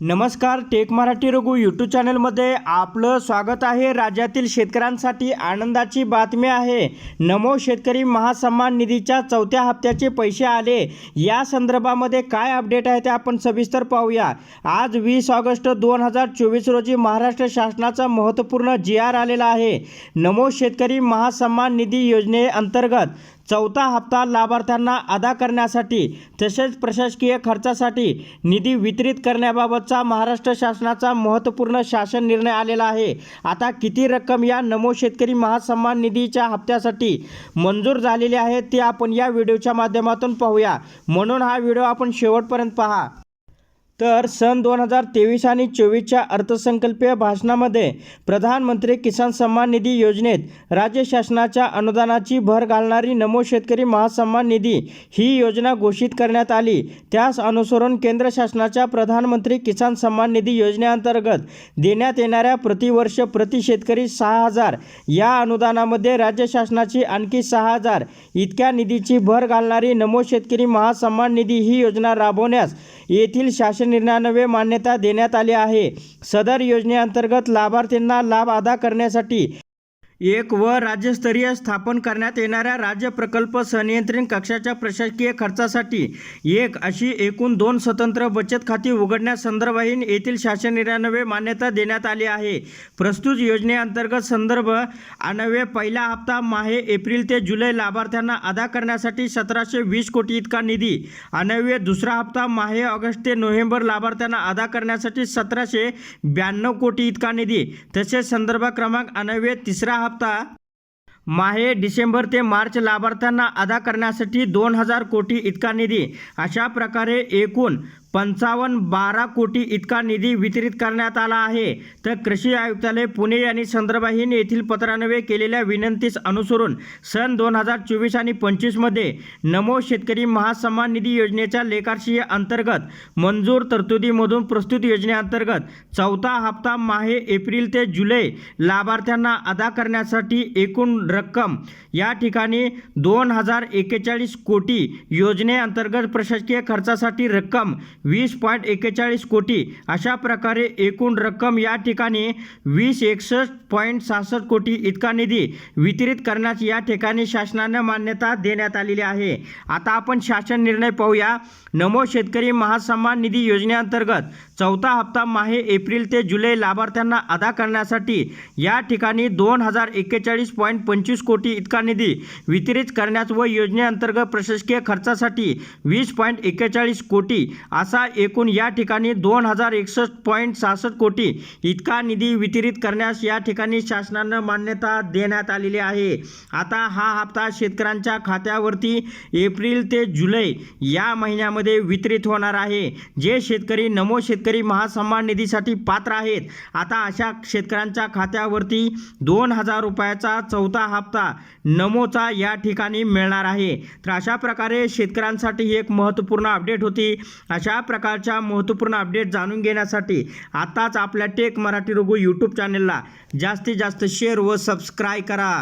नमस्कार take Marathi Raghu YouTube चॅनलमध्ये आपलं स्वागत आहे. राज्यातील शेतकऱ्यांसाठी आनंदाची बातमी आहे. नमो शेतकरी महासन्मान निधीच्या चौथ्या हप्त्याचे पैसे आले. या संदर्भामध्ये काय अपडेट आहे ते आपण सविस्तर पाहूया. आज वीस ऑगस्ट दोन हजार चोवीस रोजी महाराष्ट्र शासनाचा महत्त्वपूर्ण जी आर आलेला आहे. नमो शेतकरी महासन्मान निधी योजनेअंतर्गत चौथा हप्ता लाभार्थ्यांना अदा करण्यासाठी तसेच प्रशासकीय खर्चासाठी निधी वितरित करण्याबाबतचा महाराष्ट्र शासनाचा महत्त्वपूर्ण शासन निर्णय आलेला आहे. आता किती रक्कम या नमो शेतकरी महासन्मान निधीच्या हप्त्यासाठी मंजूर झालेली आहे ते आपण या व्हिडिओच्या माध्यमातून पाहूया. म्हणून हा व्हिडिओ आपण शेवटपर्यंत पहा. तर सन दोन हजार तेवीस आणि चोवीसच्या अर्थसंकल्पीय भाषणामध्ये प्रधानमंत्री किसान सन्मान निधी योजनेत राज्य शासनाच्या अनुदानाची भर घालणारी नमो शेतकरी महासन्मान निधी ही योजना घोषित करण्यात आली. त्यास अनुसरून केंद्र शासनाच्या प्रधानमंत्री किसान सन्मान निधी योजनेअंतर्गत देण्यात येणाऱ्या प्रतिवर्ष प्रति शेतकरी सहा हजार या अनुदानामध्ये राज्य शासनाची आणखी सहा हजार इतक्या निधीची भर घालणारी नमो शेतकरी महासन्मान निधी ही योजना राबवण्यास येथील शासन निर्णयान्वये मान्यता देण्यात आली आहे. सदर योजनेअंतर्गत लाभार्थींना लाभ अदा करण्यासाठी एक व राज्यस्तरीय स्थापन करण्यात येणाऱ्या राज्य प्रकल्प संनियंत्रण कक्षाच्या प्रशासकीय खर्चासाठी एक अशी एकूण दोन स्वतंत्र बचत खाती उघडण्यासंदर्भाही येथील शासन निर्णयानवे मान्यता देण्यात आली आहे. प्रस्तुत योजनेअंतर्गत संदर्भ अन्वये पहिला हप्ता माहे एप्रिल ते जुलै लाभार्थ्यांना अदा करण्यासाठी सतराशे वीस कोटी इतका निधी अन्वये दुसरा हप्ता माहे ऑगस्ट ते नोव्हेंबर लाभार्थ्यांना अदा करण्यासाठी सतराशे ब्याण्णव कोटी इतका निधी. तसेच संदर्भ क्रमांक अनवे तिसरा हप्ता. माहे डिसेंबर ते मार्च लाभार्थ्यांना अदा करण्यासाठी दोन हजार कोटी इतका निधी. अशा प्रकारे एकूण पंचावन्न बारा कोटी इतका निधी वितरित करण्यात आला आहे. तर कृषी आयुक्तालय पुणे यांनी संदर्भाहीन येथील पत्रान्वये केलेल्या विनंतीस अनुसरून सन दोन हजार चोवीस आणि पंचवीसमध्ये नमो शेतकरी महासन्मान निधी योजनेच्या लेखार्षीय अंतर्गत मंजूर तरतुदीमधून प्रस्तुत योजनेअंतर्गत चौथा हप्ता माहे एप्रिल ते जुलै लाभार्थ्यांना अदा करण्यासाठी एकूण रक्कम या ठिकाणी दोन हजार एक्केचाळीस कोटी योजनेअंतर्गत प्रशासकीय खर्चासाठी रक्कम वीस पॉईंट एकेचाळीस कोटी अशा प्रकारे एकूण रक्कम या ठिकाणी वीस एकसष्ट पॉईंट सहासष्ट कोटी इतका निधी वितरित करण्यास या ठिकाणी शासनानं मान्यता देण्यात आलेली आहे. आता आपण शासन निर्णय पाहूया. नमो शेतकरी महासन्मान निधी योजनेअंतर्गत चौथा हप्ता माहे एप्रिल ते जुलै लाभार्थ्यांना अदा करण्यासाठी या ठिकाणी दोन हजार एकेचाळीस पॉईंट पंचवीस कोटी इतका निधी वितरित करण्यास व योजनेअंतर्गत प्रशासकीय खर्चासाठी वीस पॉईंट एक्केचाळीस कोटी असा एकूण या ठिकाणी दोन हजार एकसष्ट पॉईंट सहासष्ट कोटी इतका निधी वितरित करण्यास या ठिकाणी शासनानं मान्यता देण्यात आलेली आहे. आता हा हप्ता शेतकऱ्यांच्या खात्यावरती एप्रिल ते जुलै या महिन्यामध्ये वितरित होणार आहे. जे शेतकरी नमो शेतकरी महासन्मान निधीसाठी पात्र आहेत. आता अशा शेतकऱ्यांच्या खात्यावरती दोन हजार रुपयाचा चौथा हप्ता नमोचा या ठिकाणी मिळणार आहे. तर अशा प्रकारे शेतकऱ्यांसाठी एक महत्त्वपूर्ण अपडेट होती. अशा या प्रकारच्या महत्त्वपूर्ण अपडेट जाणून घेण्यासाठी आताच आपल्या टेक मराठी रघु यूट्यूब चॅनलला जास्तीत जास्त शेअर व सबस्क्राईब करा.